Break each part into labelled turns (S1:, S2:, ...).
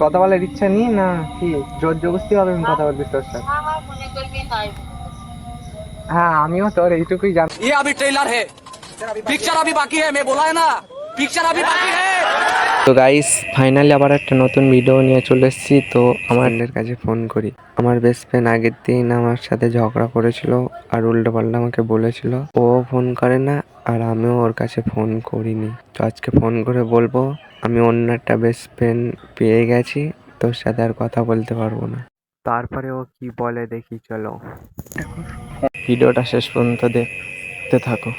S1: কথা বলার ইচ্ছা নেই না কি জোর জবস্তি হবে আমি কথা বলবি তোর সাথে
S2: আমার মনে করবি তাই
S1: হ্যাঁ আমিও তোর এইটুকুই জান
S3: ये अभी ट्रेलर है पिक्चर अभी बाकी है मैं बोला है ना पिक्चर अभी बाकी है
S1: তো গাইস ফাইনালি আবার একটা নতুন ভিডিও নিয়ে চলে এসেছি তো আমার ফ্রেন্ডের কাছে ফোন করি আমার বেস্ট ফ্রেন্ড আগের দিন আমার সাথে ঝগড়া করেছিল আর উল্টো পাল্টা আমাকে বলেছিল ও ফোন করে না আর আমিও ওর কাছে ফোন করিনি তো আজকে ফোন করে বলবো আমি অন্য একটা বেস্ট ফ্রেন্ড পেয়ে গেছি তোর সাথে আর কথা বলতে পারব না। তারপরে ও কি বলে দেখি চলো। ভিডিওটা শেষ পর্যন্ত দেখতে থাকো।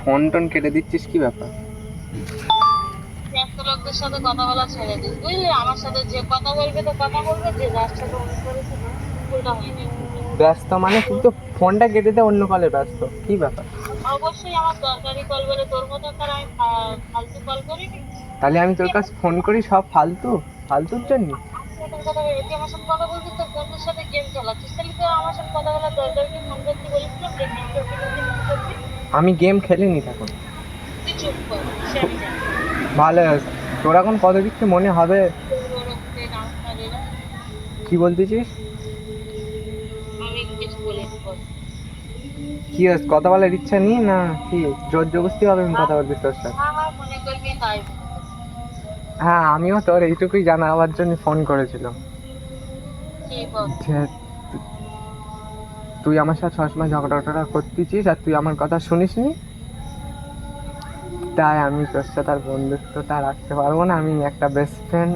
S1: ফোন টোন কেটে দিচ্ছিস কি ব্যাপার?
S2: ব্যস্ত লোকদের সাথে কথা বলা ছেড়ে দিস বুঝলি আমার সাথে যে কথা বলবে তো কথা বলবে যে যার সাথে অন্য করেছে না ওটা হয়নি
S1: ব্যস্ত মানে তুই তো ফোনটা কেটে দে অন্য কলে ব্যস্ত। কি ব্যাপার?
S2: অবশ্যই আমার দরকারি কল বলে তোর মতো তার আমি ফালতু কল করিনি।
S1: তাহলে আমি তোর কাছে ফোন করি, সব ফালতু, ফালতুর জন্য। আমি গেম খেলিনি তখন। ভালো। তোর এখন কত কিছু মনে হবে? কি বলতেছিস? কি কথা বলার ইচ্ছা নেই না? কি? জোর জবস্তি হবে আমি কথা বলবি তোর সাথে? হ্যাঁ আমিও তোর এইটুকুই জানাবার জন্য ফোন করেছিলাম। যে তুই আমার সাথে সবসময় ঝগড়া টগড়া করতেছিস আর তুই আমার কথা শুনিসনি? তাই আমি তোর সাথে আর বন্ধুত্বটা রাখতে পারব না। আমি একটা বেস্ট ফ্রেন্ড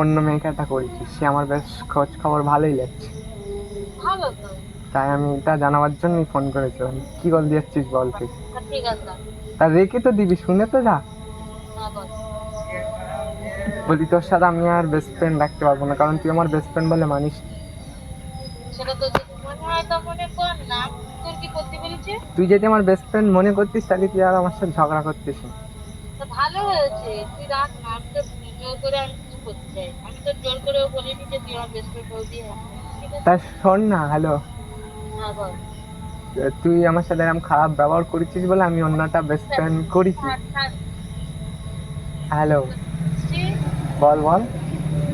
S1: অন্য মেয়েকে একটা করেছি। সে আমার বেশ খোঁজ খবর ভালোই লাগছে। তাই আমি এটা জানাবার জন্যই ফোন করেছিলাম। কি বল দিচ্ছিস বল তুই?
S2: তা রাখ।
S1: তা রেখে তো দিবি শুনে তো যা।
S2: হ্যাঁ বল
S1: তোর সাথে আমি আর বেস্ট ফ্রেন্ড রাখতে পারব না কারণ তুই আমার বেস্ট ফ্রেন্ড বলে মানিস
S2: মনে হয় মনে
S1: তুই যদি আমার বেস্ট ফ্রেন্ড মনে করতিস তাহলে তুই আর আমার সাথে ঝগড়া করতিস না।
S2: ভালো হয়েছে তুই রাখ না আমি তো জোর করে আমি কিছু করতে চাই আমি তো জোর করেও বলিনি যে তুই আমার বেস্ট ফ্রেন্ড বলবি হ্যাঁ।
S1: তা শোন না হ্যালো
S2: হ্যাঁ বল।
S1: তুই আমার সাথে এরকম খারাপ ব্যবহার করেছিস বলে আমি অন্যটা বেস্ট ফ্রেন্ড করেছি। হ্যালো
S2: ঠিক
S1: বল বল।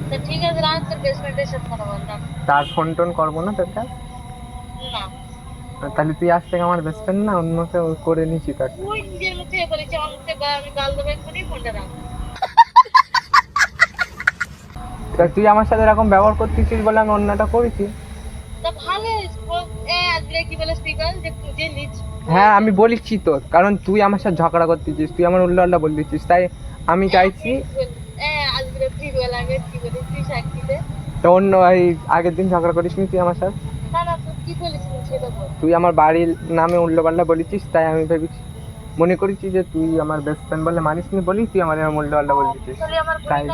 S2: তা ঠিক আছে রাখ তোর বেস্ট ফ্রেন্ডের সাথে কথা বল
S1: তার ফোন টোন করব না তোর কাছে
S2: না।
S1: তাহলে তুই আজ থেকে আমার বেস্ট ফ্রেন্ড না অন্যকে করে নিছি তাকে
S2: তুই নিজের মুখে বলেছি মুখে গা- আমি গাল দেবো এক্ষুনি ফোনটা রাখ।
S1: তুই আমার সাথে এরকম ব্যবহার করতেছিস বলে আমি অন্যটা করেছি।
S2: তা ভালো আজকে কি বলে স্পিকার যে খুঁজে নিচ।
S1: হ্যাঁ আমি বলেছি তো কারণ তুই আমার সাথে ঝগড়া করতেছিস তুই আমার উল্টো উল্টা বলতেছিস তাই আমি চাইছি
S2: এ আজকে তুই বলে আমি কি বলে তুই সাক্ষী
S1: তো অন্য এই আগের দিন ঝগড়া করিসনি তুই আমার সাথে?
S2: তুই বলেছিস
S1: আমার বাড়ির নামে উল্টো পাল্টা বলেছিস, তাই আমি ভেবেছি মনে করেছি যে তুই আমার বেস্ট ফ্রেন্ড বলে মানিস নি বলি তুই আমার এরকম উল্টো পাল্টা বলতেছিস তাই।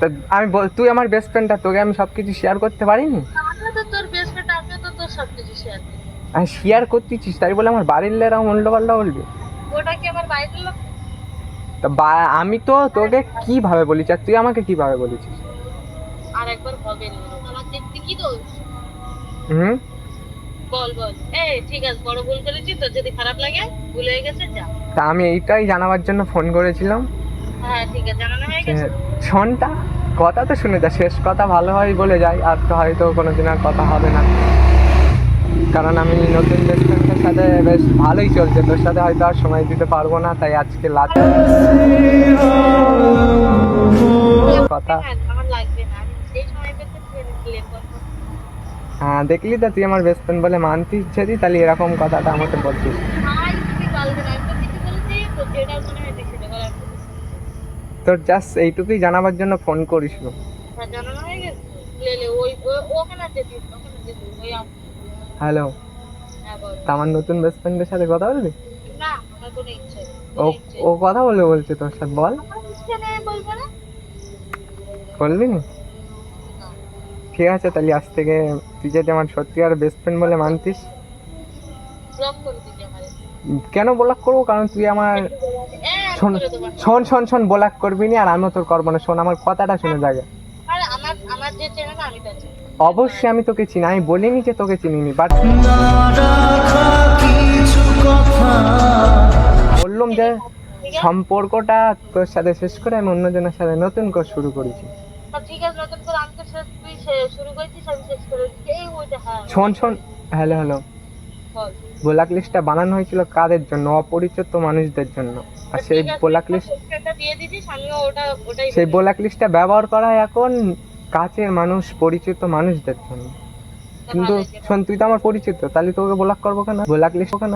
S1: তা আমি বল- তুই আমার বেস্ট ফ্রেন্ডটা তোকে আমি সব কিছু শেয়ার করতে পারিনি? আমি শেয়ার করতেছিস, তাই বলে আমার বাড়ির এরকম উল্টো পাল্টা বলবি।
S2: ওটা কি আমার বাড়িতে লোক?
S1: বা- আমি তো তোকে কীভাবে বলেছি? আর তুই আমাকে কীভাবে বলেছিস?
S2: আর একবার হবে না। আমার দেখতে কি দোষ?
S1: হুম?
S2: বল বল। এই ঠিক আছে বড় ভুল করেছি তোর যদি খারাপ লাগে ভুল হয়ে গেছে যা।
S1: তা আমি এইটাই জানাবার জন্য ফোন করেছিলাম।
S2: হ্যাঁ ঠিক আছে জানানো হয়ে গেছে?
S1: শোনটা কথা তো শুনে যা শেষ কথা ভালো হয় বলে যাই আর তো হয়তো কোনোদিন আর কথা হবে না। কারণ আমি নতুন বেস্ট ফ্রেন্ডের সাথে বেশ ভালোই চলছে। তোর সাথে হয়তো আর সময় দিতে পারব না তাই আজকে লাস্ট কথা।
S2: হ্যাঁ, লাগবে
S1: দেখলি তো তুই আমার বেস্ট ফ্রেন্ড বলে ইচ্ছে যদি তাহলে এরকম কথাটা আমাকে বলছিস তোর জাস্ট এইটুকুই জানাবার জন্য ফোন করিস।
S2: হ্যাঁ জানানো হয়ে গেছে। লে লে ওই ওখানে যেতিস ওখানে যেতিস ওই
S1: হ্যালো
S2: হ্যাঁ
S1: আমার নতুন বেস্ট ফ্রেন্ডের সাথে কথা বলবি? ও ও কথা বলবে বলছে তোর সাথে বল।
S2: বলব না।
S1: ঠিক আছে তাহলে আজ থেকে তুই যদি আমার সত্যি আর বেস্ট ফ্রেন্ড বলে মানতিস। কেন ব্লক করব? কারণ তুই আমার শোন শোন শোন শোন ব্লক করবি না আর আমিও তোর করব না। শোন আমার কথাটা শুনে যাবে
S2: আমার আমার যে চেনে না আমি।
S1: অবশ্যই আমি তোকে চিনি আমি বলিনি যে তোকে চিনিনি বাট বললাম যে সম্পর্কটা তোর সাথে শেষ করে আমি অন্যজনের সাথে নতুন করে শুরু করেছি।
S2: ঠিক আছে নতুন করে আমি তো তুই শুরু করেছিস আমি শেষ করে এই ওইটা হ্যাঁ।
S1: শোন শোন হ্যালো হ্যালো।
S2: বল।
S1: ব্ল্যাক লিস্টটা বানানো হয়েছিল কাদের জন্য? অপরিচিত মানুষদের জন্য। আর সেই ব্ল্যাক লিস্ট সেই
S2: বলি।
S1: ব্ল্যাক লিস্টটা ব্যবহার করা হয় এখন কাছের মানুষ পরিচিত মানুষ জন্য। কিন্তু শোন তুই তো আমার পরিচিত তাহলে তোকে বোলাক করব কেন? বোলাক লিখব কেন?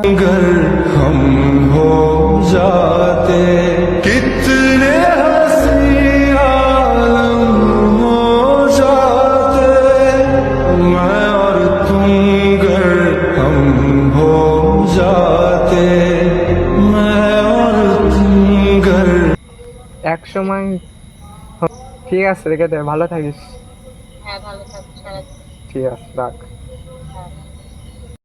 S1: এক সময় ঠিক আছে রেখে দে ভালো থাকিস।
S2: হ্যাঁ ভালো থাকিস
S1: ঠিক আছে রাখ।